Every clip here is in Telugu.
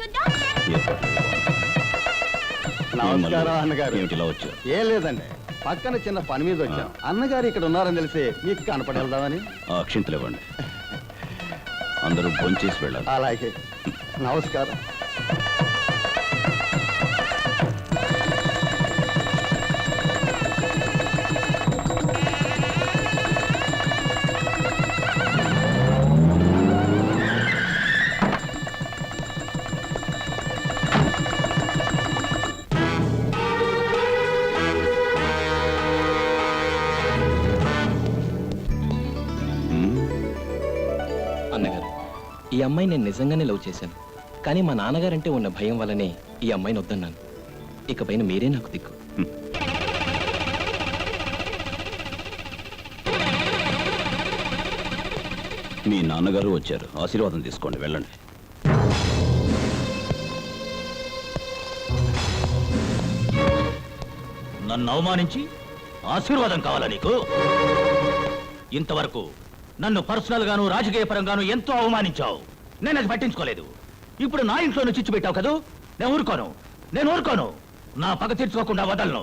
చూద్దాం. నమస్కారం అన్నగారు. వచ్చావు? ఏం లేదండి. పక్కన చిన్న పని మీద వచ్చాం. అన్నగారు ఇక్కడ ఉన్నారని తెలిసి మీకు కనపడి వెళ్దామని. అక్షింతలు ఇవ్వండి అందరూ భోంచేసి వెళ్ళాలి. అలాగే. నమస్కారం. అమ్మాయి నేను నిజంగానే లవ్ చేశాను. కానీ మా నాన్నగారంటే ఉన్న భయం వల్లనే ఈ అమ్మాయిని వద్దన్నాను. ఇకపైన మీరే నాకు దిక్కు. మీ నాన్నగారు వచ్చారు. ఆశీర్వాదం తీసుకోండి వెళ్ళండి. నన్ను అవమానించి ఆశీర్వాదం కావాలా నీకు? ఇంతవరకు నన్ను పర్సనల్ గాను రాజకీయ పరంగాను ఎంతో అవమానించావు. నేను అది పట్టించుకోలేదు. ఇప్పుడు నా ఇంట్లోనే చిచ్చు పెట్టావు కదూ? నేను ఊరుకోను. నేను ఊరుకోను. నా పగ తీర్చుకోకుండా వదలను.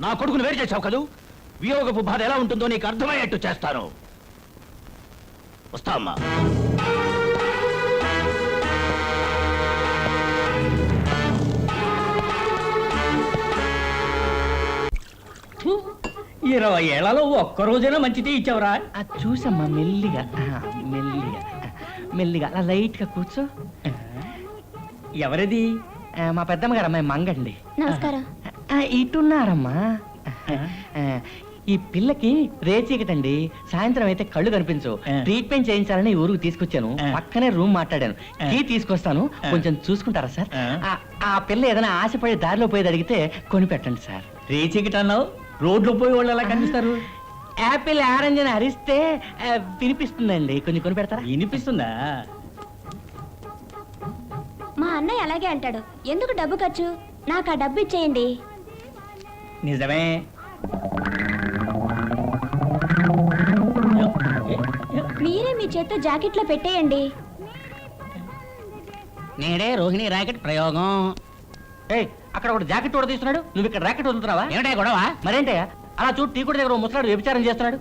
నా కొడుకును వేరు చేశావు కదూ? వియోగపు బాధ ఎలా ఉంటుందో నీకు అర్థమయ్యేట్టు చేస్తాను. వస్తా అమ్మా ఇరవై ఏళ్ళలో ఒక్క రోజైనా మంచిది ఇచ్చావురా. ఆ చూసమ్మా మెల్లిగా. ఆ, మెల్లిగా. మెల్లిగా. అలా లైట్గా కూర్చో. ఎవరిది? ఆ, మా పెద్దమ్మ గారు అమ్మాయి మంగండి. నమస్కారం. ఆ, ఇటున్నారమ్మా. ఆ, ఈ పిల్లకి రేచీకటండి. సాయంత్రం అయితే కళ్ళు కనిపించవు. ఆ. ట్రీట్మెంట్ చేయించాలని ఈ ఊరికి తీసుకొచ్చాను. ఆ. పక్కనే రూమ్ మాట్లాడాను. ఆ. కీ తీసుకొస్తాను. ఆ. కొంచెం చూసుకుంటారా సార్? ఆ. ఆ, ఆ పిల్ల ఏదైనా ఆశపడి దారిలో పోయేది అడిగితే కొని పెట్టండి సార్. రేచికట్ అన్నావు రోడ్లో పోయి వాళ్ళు ఎలా కనిపిస్తారు? యాపిల్ ఆరెంజ్ అని అరిస్తే ఆ, వినిపిస్తుందండి. కొంచెం కొని పెడతారా వినిపిస్తుందా? మా అన్నయ్య అలాగే అంటాడు. ఎందుకు డబ్బు ఖర్చు? నాకు ఆ డబ్బు ఇచ్చేయండి. నిజమే. మీరే మీ చేత్తో జాకెట్లో పెట్టేయండి. నేడే రోహిణి ర్యాకెట్ ప్రయోగం. ఏయ్ అక్కడ ఒక జాకెట్ కూడా తీస్తున్నాడు నువ్వు ఇక్కడ ర్యాకెట్ వదులుతున్నావా? ఏమిటా గొడవ? మరేంటయ్యా? అలా చూడు టీ కూడా దగ్గర ముసలాడు వ్యభిచారం చేస్తున్నాడు.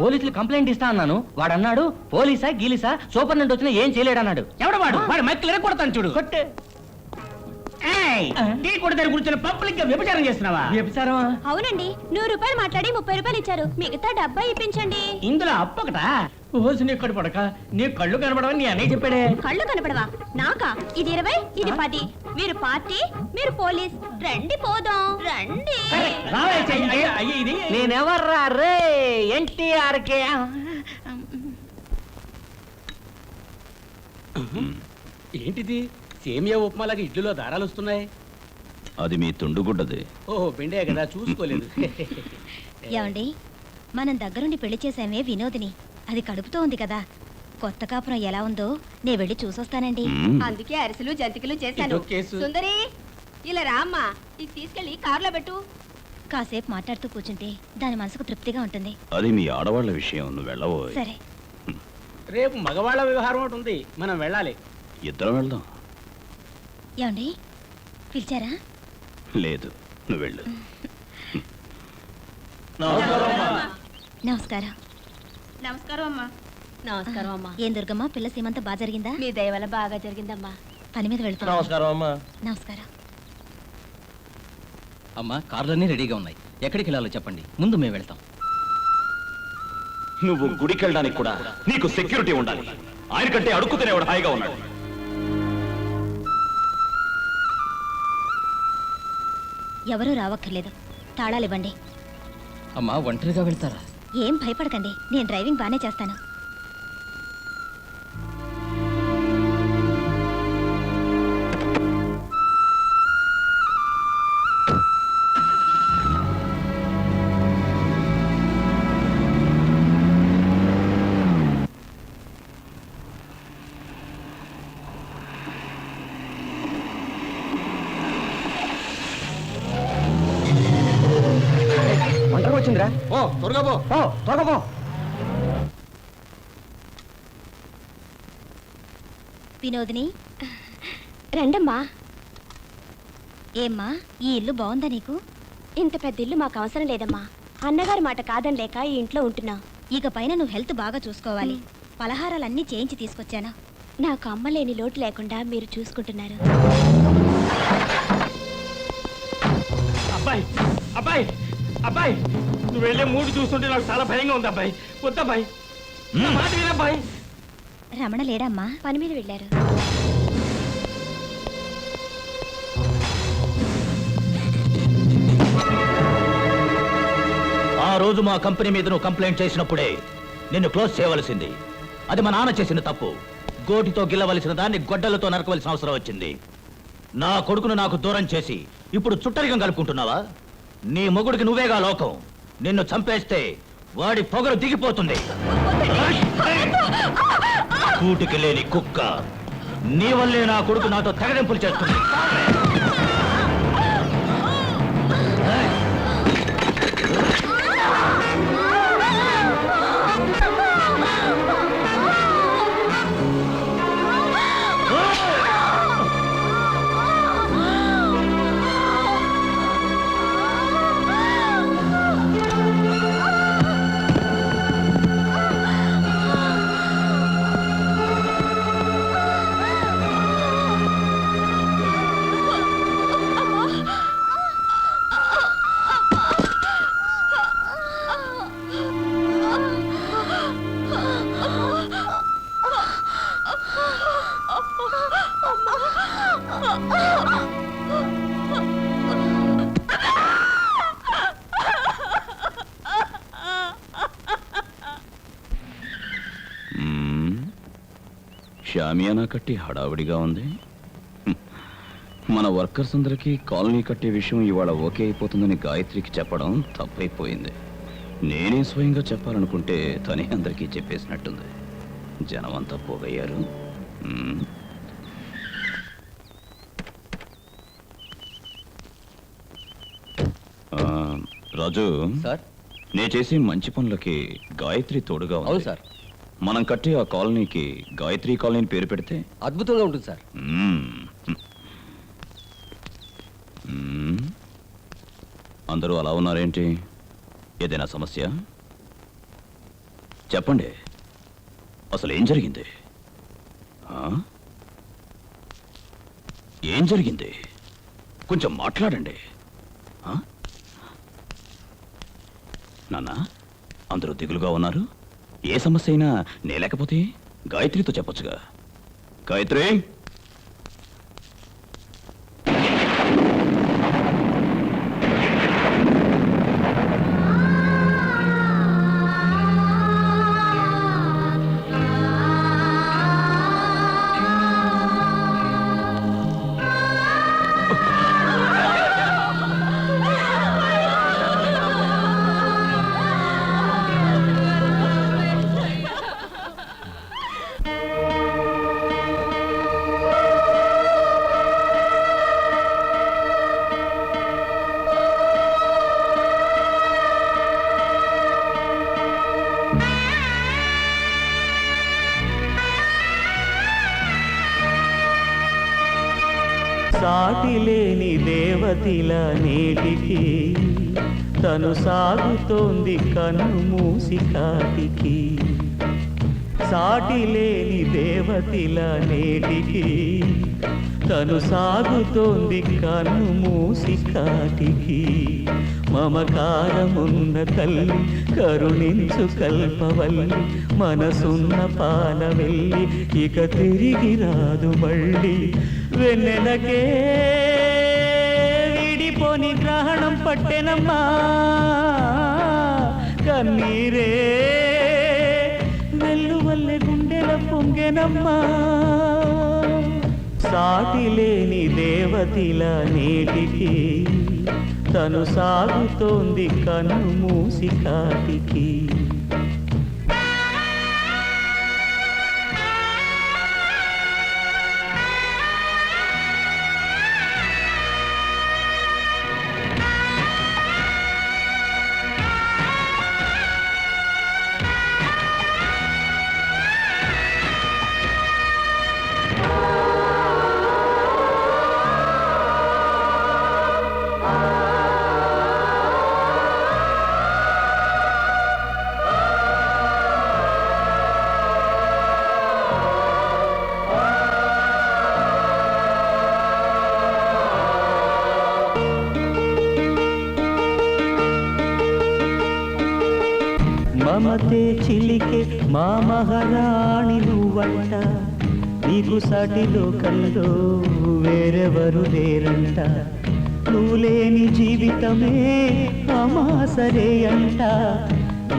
పోలీసులు కంప్లైంట్ ఇస్తా అన్నాను. వాడు అన్నాడు పోలీసా గీలీసా సూపర్ నుండి వచ్చినా ఏం చేయలేడు అన్నాడు ఎవడు వాడు? వాడు మైక్ కొడతాను చూడు. కొట్టే. టీ దగ్గర కూర్చొని పబ్లిక్గా వ్యభిచారం చేస్తున్నావా? వ్యభిచారమా? అవునండి నూరు రూపాయలు మాట్లాడి ముప్పై రూపాయలు ఇచ్చారు. మిగతా డబ్బా ఇప్పించండి. ఇందులో అప్పొకట? ఓసి నీ కడు పడక నీ కళ్ళు కనపడవని నీ అన్నయ్య చెప్పాడే. కళ్ళు కనపడవా నాకా? ఇది ఇరవై ఇది పది. మీరు పార్టీ మీరు పోలీస్. రండి పోదాం. రండి. నేనెవర్రా? రే ఎన్టీఆర్ కే ఏంటిది? సేమియా ఉప్మాలాగా ఇడ్లీలో దారాలు వస్తున్నాయి. అది మీ తుండుగుడ్డది. ఓహో బెండే కదా చూసుకోలేదు. ఏమండి? మనం దగ్గరుండి పెళ్ళి చేసామే వినోదిని. అది కడుపుతో ఉంది కదా. కొత్త కాపురం ఎలా ఉందో నే వెళ్ళి చూసొస్తానండి. మ్మ్. అందుకే అరిసెలు జంతికలు చేశాను. ఇదో కేసు. సుందరి ఇలా రామ్మా ఇది తీసుకెళ్ళి కారులో పెట్టు. కాసేపు మాట్లాడుతూ కూర్చుంటే దాని మనసుకు తృప్తిగా ఉంటుంది. అది మీ ఆడవాళ్ళ విషయం నువ్వు వెళ్ళవో సరే. రేపు మగవాళ్ళ వ్యవహారం ఒకటి ఉంది. మనం వెళ్ళాలి. ఇద్దరం వెళ్దాం. ఏమండి? పిలిచారా? లేదు నువ్వు వెళ్ళు. నమస్కారం నమస్కారం. అమ్మా నమస్కారం అమ్మా ఏం దుర్గమ్మ పిల్ల సీమంతా బాగా జరిగిందా? మీ దయ వల్ల బాగా జరిగిందమ్మా. పని మీద వెళ్తున్నా నమస్కారం అమ్మా నమస్కారం. అమ్మా కార్లన్నీ రెడీగా ఉన్నాయి. ఎక్కడికి వెళ్ళాలో చెప్పండి. ముందు మేము వెళ్తాం. నువ్వు గుడికి వెళ్ళడానికి కూడా నీకు సెక్యూరిటీ ఉండాలి. ఆయన కంటే అడుక్కుతేనేవాడు హాయిగా ఉన్నాడు. ఎవరూ రావక్కర్లేదు. తాళాలు ఇవ్వండి అమ్మా ఒంటరిగా వెళ్తారా? ఏం భయపడకండి. నేను డ్రైవింగ్ బాగానే చేస్తాను. త్వరగా వినోదిని రండమ్మా. ఏమ్మా ఈ ఇల్లు బాగుందా నీకు? ఇంత పెద్ద ఇల్లు మాకు అవసరం లేదమ్మా. అన్నగారి మాట కాదని లేక ఈ ఇంట్లో ఉంటున్నా. ఇక పైన నువ్వు హెల్త్ బాగా చూసుకోవాలి. పలహారాలన్నీ చేయించి తీసుకొచ్చాను. నాకు అమ్మ లేని లోటు లేకుండా మీరు చూసుకుంటున్నారు. అబ్బాయి అబ్బాయి అబ్బాయి. నువ్వు వెళ్ళే మూడు చూస్తుంటే నాకు చాలా భయంగా ఉంది అబ్బాయి. వద్దబ్బాయి నా మాట వినబ్బాయి రమణ లేడమ్మా పని మీద వెళ్ళారు. ఆ రోజు మా కంపెనీ మీద నువ్వు కంప్లైంట్ చేసినప్పుడే నిన్ను క్లోజ్ చేయవలసింది. అది మా నాన్న చేసిన తప్పు. గోటితో గిల్లవలసిన దాన్ని గొడ్డలతో నరకవలసిన అవసరం వచ్చింది. నా కొడుకును నాకు దూరం చేసి ఇప్పుడు చుట్టరికం కలుపుకుంటున్నావా? నీ మొగుడికి నువ్వేగా లోకం. నిన్ను చంపేస్తే వాడి పొగరు దిగిపోతుంది. కూటికి లేని కుక్క నీ వల్లే నా కొడుకు నాతో తెగదెంపులు చేస్తుంది. షామియానా కట్టి హడావిడిగా ఉంది. మన వర్కర్స్ అందరికీ కాలనీ కట్టే విషయం ఇవాళ ఓకే అయిపోతుందని గాయత్రికి చెప్పడం తప్పైపోయింది. నేనే స్వయంగా చెప్పాలనుకుంటే తనే అందరికీ చెప్పేసినట్టుంది. జనం అంతా పోగయ్యారు రాజు సార్. నే చేసే మంచి పనులకి గాయత్రి తోడుగా ఉంది. సార్. మనం కట్టే ఆ కాలనీకి గాయత్రి కాలనీ పేరు పెడితే? అద్భుతంగా ఉంటుంది సార్. మ్మ్. మ్మ్. అందరూ అలా ఉన్నారేంటి? ఏదైనా సమస్య? చెప్పండి. అసలు ఏం జరిగింది? ఆ? ఏం జరిగింది? కొంచెం మాట్లాడండి. ఆ? నాన్న అందరూ దిగులుగా ఉన్నారు? ఏ సమస్య అయినా నే లేకపోతే గాయత్రితో చెప్పొచ్చుగా. గాయత్రి! సాటి లేని దేవతిల నేటికి తను సాగుతోంది కన్ను మూసి కాటికి. సాటి లేని దేవతిల నేటికి తను సాగుతోంది కన్ను మూసి కాటికి. మమకారమున్న తల్లి కరుణించు కల్పవల్లి మనసున్న పాల వెళ్ళి ఇక తిరిగి రాదు మళ్ళీ. వెన్నెలకే విడిపోని గ్రహణం పట్టెనమ్మా. కన్నీరే వెల్లువల్లె గుండెల పొంగెనమ్మా. సాటి లేని దేవతిల నేటికి తను సాగుతోంది కన్ను మూసి కాటికి. చిలికే మా మహారాణి నువ్వంట నీకు సాటిలో లోకంలో వేరెవరు లేరంట. నువ్వు లేని జీవితమే అమాసరే అంట.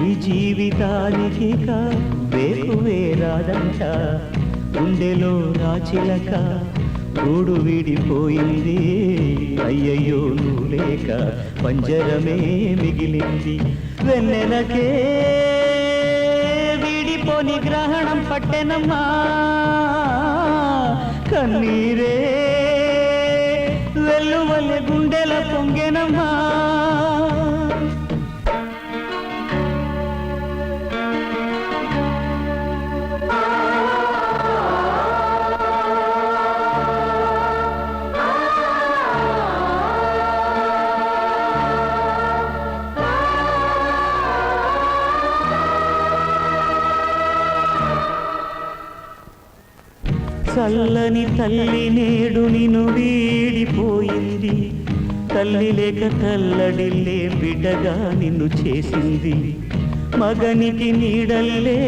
ఈ జీవితానికి వేపు వేరాదంట. గుండెలో రాచిలక గూడు విడిపోయింది. అయ్యయ్యో నువ్వు లేక పంజరమే మిగిలింది. వెన్నెలకే పోని గ్రహణం పట్టెనమ్మా. కన్నీరే వెల్లువల్లె గుండెల పొంగెనమ్మా. చల్లని తల్లి నేడు నిన్ను వీడిపోయింది. తల్లి లేక తల్లడిల్లే బిడ్డగా నిన్ను చేసింది. మగనికి నీడల్లే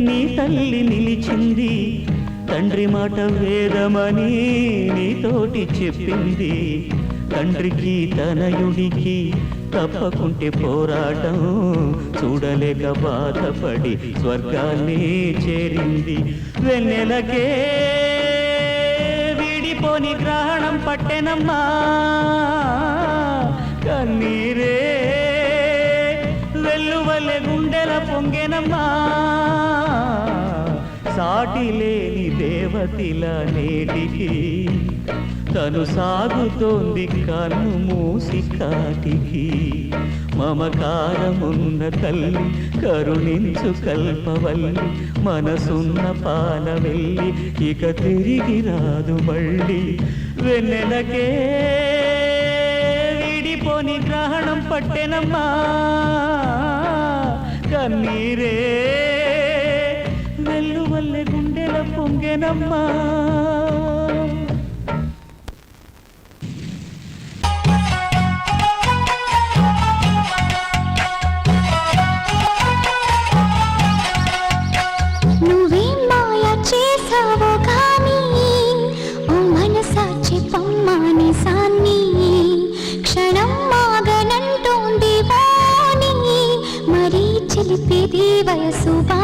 నీ తల్లి నిలిచింది. తండ్రి మాట వేదమని నీతోటి చెప్పింది. తండ్రికి తనయుడికి తప్పకుంటే పోరాటం చూడలేక బాధపడి స్వర్గాన్ని చేరింది. వెన్నెలకే పోని గ్రహణం పట్టెనమ్మా. కన్నీరే వెల్లువల్లె గుండెల పొంగెనమ్మా. సాటి లేని దేవతిల నేటికి తను సాగుతోంది కన్ను మూసి కాటికి. మమకారమున్న తల్లి కరుణించు కల్పవల్లి మనసున్న పాల వెళ్ళి ఇక తిరిగి రాదు మళ్ళీ. వెన్నెలకే విడిపోని గ్రహణం పట్టెనమ్మా. కన్నీరే వెల్లువల్లె గుండెల పొంగెనమ్మా. వయసు బా